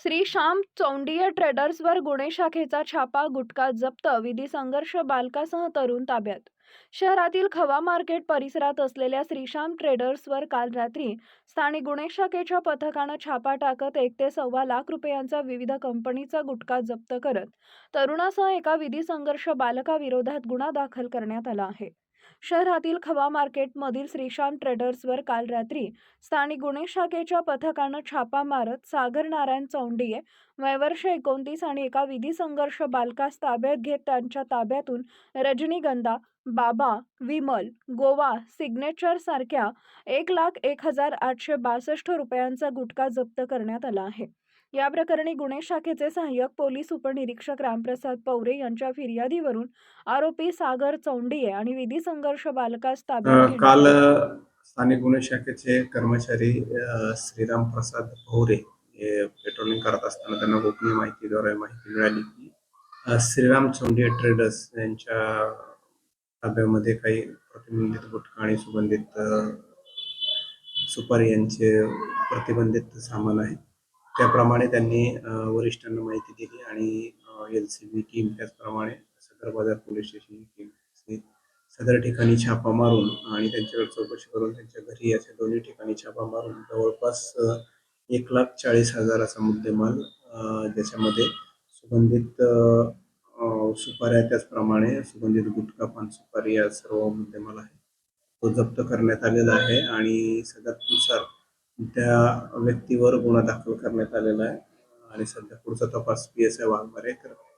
श्री श्याम चौंडिया ट्रेडर्सवर गुन्हे शाखेचा छापा गुटखा जप्त विधी संघर्ष बालकासह तरुण ताब्यात. शहरातील खवा मार्केट परिसरात असलेल्या श्रीश्याम ट्रेडर्सवर काल रात्री स्थानिक गुन्हे शाखेच्या पथकानं छापा टाकत एक ते सव्वा लाख रुपयांचा विविध कंपनीचा गुटखा जप्त करत तरुणासह एका विधी संघर्ष बालकाविरोधात गुन्हा दाखल करण्यात आला आहे. शहरातील खवा मार्केटमधील श्रीश्याम ट्रेडर्सवर काल रात्री स्थानिक गुन्हे शाखेच्या पथकानं छापा मारत सागर नारायण चौंडिये वयवर्ष एकोणतीस आणि एका विधी संघर्ष बालकास ताब्यात घेत त्यांच्या ताब्यातून रजनीगंधा बाबा विमल गोवा सिग्नेचर सारख्या एक लाख एक हजार आठशे बासष्ट रुपयांचा गुटखा जप्त करण्यात आला आहे. या प्रकरणी गुन्हे शाखेचे सहाय्यक पोलीस उपनिरीक्षक रामप्रसाद पवरे यांच्या फिर्यादीवरून आरोपी सागर चौंडिये आणि विधी संघर्ष बालकास ताब्यात काल स्थानिक गुन्हे शाखेचे कर्मचारी श्रीराम प्रसाद भोरे हे पेट्रोलिंग करत असताना त्यांना गोपनीय माहितीद्वारे माहिती मिळाली की श्रीराम चोंडिया ट्रेडर्स यांच्या ताब्यामध्ये काही प्रतिबंधित गुटखा आणि सुगंधित सुपारी यांचे प्रतिबंधित सामान आहे. त्याप्रमाणे त्यांनी वरिष्ठांना माहिती दिली आणि एल सी बी टीम त्याचप्रमाणे सदर बाजार पोलीस स्टेशन टीम सदर ठिकाणी छापा मारून आणि त्यांच्याकडे चौकशी करून त्यांच्या घरी अशा दोन्ही ठिकाणी छापा मारून जवळपास एक लाख चाळीस हजाराचा मुद्देमाल ज्याच्यामध्ये सुगंधित सुपाऱ्या त्याचप्रमाणे सुगंधित गुटखा पान सुपारी या सर्व मुद्देमाल आहे तो जप्त करण्यात आलेला आहे आणि सदरनुसार त्या व्यक्तीवर गुन्हा दाखल करण्यात आलेला आहे आणि सध्या पुढचा तपास पी एस आय वाघमारे करत आहे.